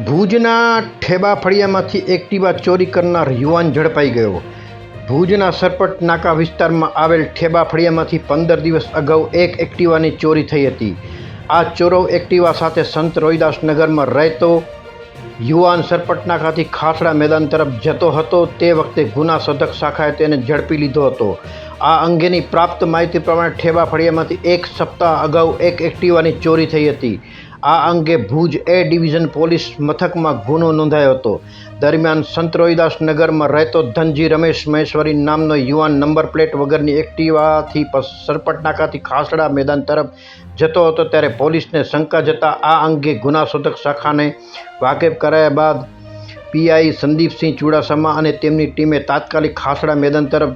ભુજના ઠેબા ફળિયામાંથી એક્ટિવા ચોરી કરનાર યુવાન ઝડપાઈ ગયો. ભુજના સરપટ નાકા વિસ્તારમાં આવેલ ઠેબા ફળિયામાંથી પંદર દિવસ અગાઉ એક એક્ટિવાની ચોરી થઈ હતી. આ ચોરો એક્ટિવા સાથે સંત રોહિદાસ નગરમાં રહેતો યુવાન સરપટ નાકાથી ખાસડા મેદાન તરફ જતો હતો. તે વખતે ગુના સધક શાખાએ તેને ઝડપી લીધો હતો. આ અંગેની પ્રાપ્ત માહિતી પ્રમાણે ઠેબા ફળિયામાંથી એક સપ્તાહ અગાઉ એક એક્ટિવાની ચોરી થઈ હતી. આ અંગે ભુજ એ ડિવિઝન પોલીસ મથકમાં ગુનો નોંધાયો હતો. દરમિયાન સંત રોહિદાસ નગરમાં રહેતો ધનજી રમેશ મહેશ્વરી નામનો યુવાન નંબર પ્લેટ વગરની એક્ટિવાથી સરપટનાકાથી સરપટ નાકાથી ખાસડા મેદાન તરફ જતો હતો ત્યારે પોલીસને શંકા જતાં આ અંગે ગુનાશોધક શાખાને વાકેફ કરાયા બાદ પીઆઈ સંદીપસિંહ ચુડાસમા અને તેમની ટીમે તાત્કાલિક ખાસડા મેદાન તરફ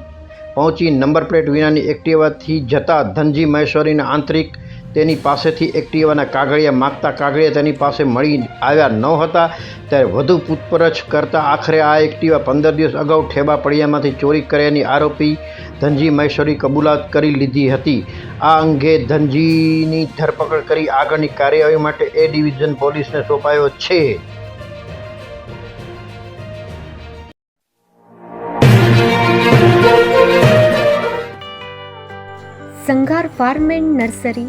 પહોંચી નંબર પ્લેટ વિનાની એક્ટિવાથી જતા ધનજી મહેશ્વરીના આંતરિક તેની પાસેથી એક્ટિવાના કાગળિયા માગતા કાગળિયા તેની પાસે મળી આવ્યા ન હતા, ત્યારે વધુ પૂછપરછ કરતા આખરે આ એક્ટિવા પંદર દિવસ અગાઉ ઠેબા પડિયામાંથી ચોરી કર્યાની આરોપી ધનજી મહેશ્વરી કબૂલાત કરી લીધી હતી. આ અંગે ધનજીની ધરપકડ કરી આગળની કાર્યવાહી માટે એ ડિવિઝન પોલીસને સોંપાયો છે. Sanghar farm and nursery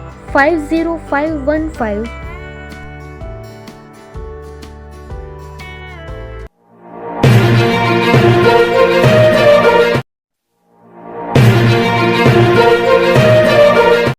five zero five one five